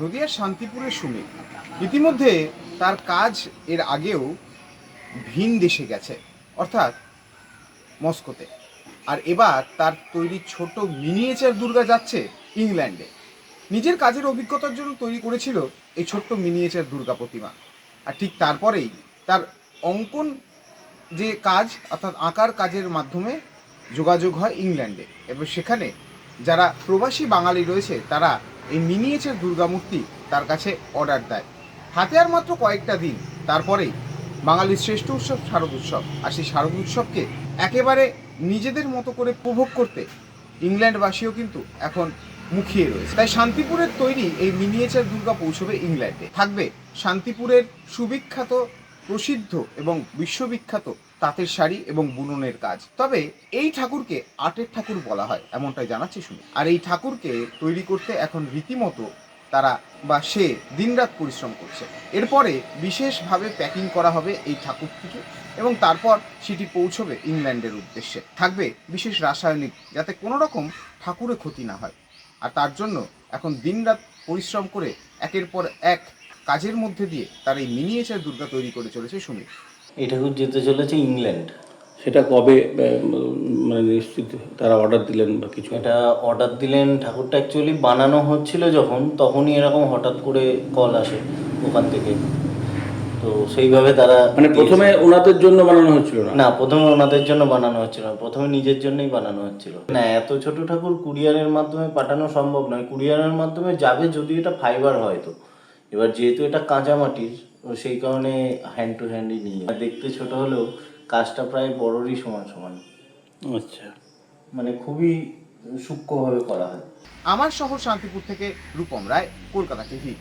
নদিয়ার শান্তিপুরের সুমিত। ইতিমধ্যে তার কাজ এর আগেও ভিন দেশে গেছে, অর্থাৎ মস্কোতে। আর এবার তার তৈরি ছোট মিনিয়েচার দুর্গা যাচ্ছে ইংল্যান্ডে। নিজের কাজের অভিজ্ঞতার জন্য তৈরি করেছিল এই ছোট্ট মিনিয়েচার দুর্গা প্রতিমা। আর ঠিক তারপরেই তার অঙ্কন যে কাজ, অর্থাৎ আঁকার কাজের মাধ্যমে যোগাযোগ হয় ইংল্যান্ডে। এবং সেখানে যারা প্রবাসী বাঙালি রয়েছে, তারা এই মিনিয়েচার দুর্গামূর্তি তার কাছে অর্ডার দেয়। হাতে আর মাত্র কয়েকটা দিন, তারপরেই বাঙালির শ্রেষ্ঠ উৎসব শারদ উৎসব। আর সেই শারদ উৎসবকে একেবারে নিজেদের মতো করে উপভোগ করতে ইংল্যান্ডবাসীও কিন্তু এখন মুখিয়ে রয়েছে। তাই শান্তিপুরের তৈরি এই মিনিয়েচার দুর্গা পৌঁছবে ইংল্যান্ডে। থাকবে শান্তিপুরের সুবিখ্যাত প্রসিদ্ধ এবং বিশ্ববিখ্যাত তাঁতের শাড়ি এবং বুননের কাজ। তবে এই ঠাকুরকে আটের ঠাকুর বলা হয়, এমনটাই জানাচ্ছি শুনি। আর এই ঠাকুরকে তৈরি করতে এখন রীতিমতো তারা বা সে দিনরাত পরিশ্রম করছে। এরপরে বিশেষভাবে প্যাকিং করা হবে এই ঠাকুরটিকে এবং তারপর সেটি পৌঁছবে ইংল্যান্ডের উদ্দেশ্যে। থাকবে বিশেষ রাসায়নিক যাতে কোনো রকম ঠাকুরে ক্ষতি না হয়। আর তার জন্য এখন দিনরাত পরিশ্রম করে একের পর এক কাজের মধ্যে দিয়ে তার এই মিনিয়েচার দুর্গা তৈরি করে চলেছে সুমিত। এই ঠাকুর যেতে চলেছে ইংল্যান্ড। সেটা কবে মানে নিশ্চিত তারা অর্ডার দিলেন বা কিছু? এটা অর্ডার দিলেন ঠাকুরটা অ্যাকচুয়ালি বানানো হচ্ছিল যখন তখনই এরকম হঠাৎ করে কল আসে ওখান থেকে। তো সেইভাবে তারা মানে প্রথমে ওনাদের জন্য বানানো হচ্ছিল না? না প্রথমে ওনাদের জন্য বানানো হচ্ছিল না প্রথমে নিজের জন্যই বানানো হচ্ছিল। না এত ছোট ঠাকুর কুরিয়ারের মাধ্যমে পাঠানো সম্ভব নয়। কুরিয়ারের মাধ্যমে যাবে যদি এটা ফাইবার হয় তো। এবার যেহেতু এটা কাঁচা মাটির সেই কারণে হ্যান্ড টু হ্যান্ডই নিয়ে। দেখতে ছোট হলেও কাজটা প্রায় বড়রই সমান সমান। আচ্ছা। মানে খুবই সূক্ষ্মভাবে করা হয়। আমার শহর শান্তিপুর থেকে রূপম রায় কলকাতা টিভি।